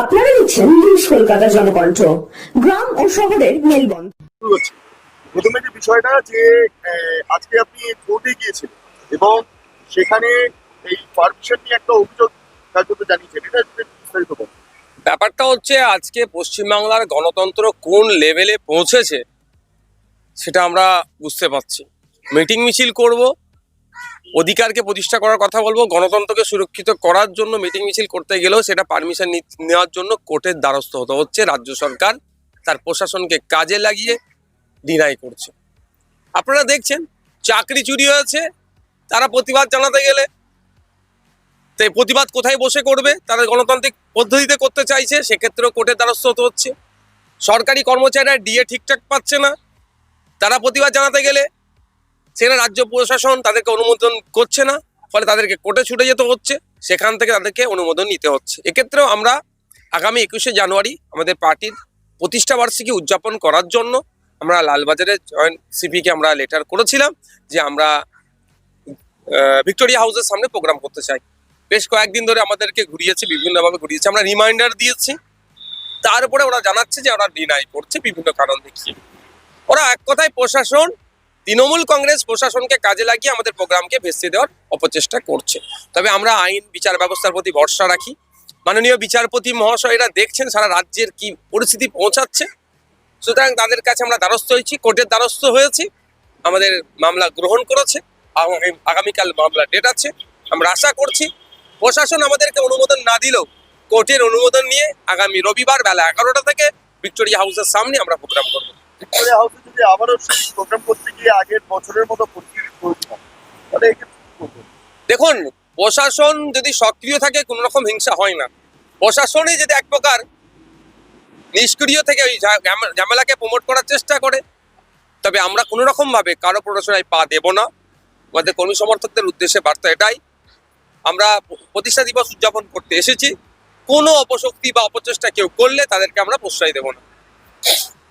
আপনারা দেখছেন নিউজ কলকাতা গ্রাম ও শহরের প্রথমে যে বিষয়টা যে আজকে আপনি কোর্টে গিয়েছিলেন এবং সেখানে এই পারমিশন নিয়ে একটা অভিযোগ কার্যত জানিয়েছেন। এটা বিস্তারিত বলুন। ব্যাপারটা হচ্ছে আজকে পশ্চিমবাংলার গণতন্ত্র কোন লেভেলে পৌঁছেছে সেটা আমরা বুঝতে পারছি। মিটিং মিছিল করব, অধিকারকে প্রতিষ্ঠা করার কথা বলব, গণতন্ত্রকে সুরক্ষিত করার জন্য মিটিং মিছিল করতে গেলেও সেটা পারমিশন নেওয়ার জন্য কোর্টের দ্বারস্থ হতে হচ্ছে, রাজ্য সরকার তার প্রশাসনকে কাজে লাগিয়ে ডিনাই করছে। আপনারা দেখছেন, চাকরি চুরি হয়েছে, তারা প্রতিবাদ জানাতে গেলে তো প্রতিবাদ কোথায় বসে করবে? তারা গণতান্ত্রিক পদ্ধতিতে করতে চাইছে, সেক্ষেত্রেও কোর্টের দ্বারস্থ হতে হচ্ছে। সরকারি কর্মচারীরা ডিএ ঠিকঠাক পাচ্ছে না। তারা প্রতিবাদ জানাতে গেলে সেখানে রাজ্য প্রশাসন তাদেরকে অনুমোদন করছে না, ফলে তাদেরকে কোর্টে ছুটে যেতে হচ্ছে। সেখান থেকে তাদেরকে অনুমোদন নিতে হচ্ছে। এক্ষেত্রেও আমরা আগামী একুশে জানুয়ারি আমাদের পার্টির প্রতিষ্ঠা বার্ষিকী উদযাপন করার জন্য আমরা লালবাজারে জয়েন্ট সিপিকে আমরা লেটার করেছিলাম যে আমরা ভিক্টোরিয়া হাউসের সামনে প্রোগ্রাম করতে চাই। বেশ কয়েকদিন ধরে আমাদেরকে ঘুরিয়েছে, বিভিন্নভাবে ঘুরিয়েছে। আমরা রিমাইন্ডার দিয়েছি। তারপরে ওরা জানাচ্ছে যে ওরা ডিনাই করছে বিভিন্ন কারণ দেখিয়ে। ওরা এক কথায় প্রশাসন, তৃণমূল কংগ্রেস প্রশাসনকে কাজে লাগিয়ে আমাদের প্রোগ্রামকে ভেস্তে দেওয়ার অপচেষ্টা করছে। তবে আমরা আইন, বিচার ব্যবস্থার প্রতি ভরসা রাখি। মাননীয় বিচারপতি মহাশয়রা দেখছেন সারা রাজ্যের কি পরিস্থিতি পৌঁছাচ্ছে। সুতরাং তাদের কাছে আমরা দ্বারস্থ হয়েছি, কোর্টের দ্বারস্থ হয়েছি। আমাদের মামলা গ্রহণ করেছে। আগামীকাল মামলা ডেট আছে। আমরা আশা করছি প্রশাসন আমাদেরকে অনুমোদন না দিলেও কোর্টের অনুমোদন নিয়ে আগামী রবিবার বেলা এগারোটা থেকে ভিক্টোরিয়া হাউসের সামনে আমরা প্রোগ্রাম করব। ভিক্টোরিয়া হাউসে যদি আবারও প্রোগ্রাম করতে গিয়ে আগের বছরের মতো? দেখুন প্রশাসন যদি সক্রিয় থাকে কোনো রকম হিংসা হয় না। প্রশাসনই যদি এক প্রকার নিষ্ক্রিয় থেকে ওই ঝামেলাকে প্রমোট করার চেষ্টা করে তবে আমরা কোনো রকম ভাবে কারও প্ররোচনায় পা দেব না। আমাদের কর্মী সমর্থকদের উদ্দেশ্যে বার্তা এটাই। আমরা প্রতিষ্ঠা দিবস উদযাপন করতে এসেছি। কোনো অপশক্তি বা অপচেষ্টা কেউ করলে তাদেরকে আমরা প্রশ্রয় দেব না।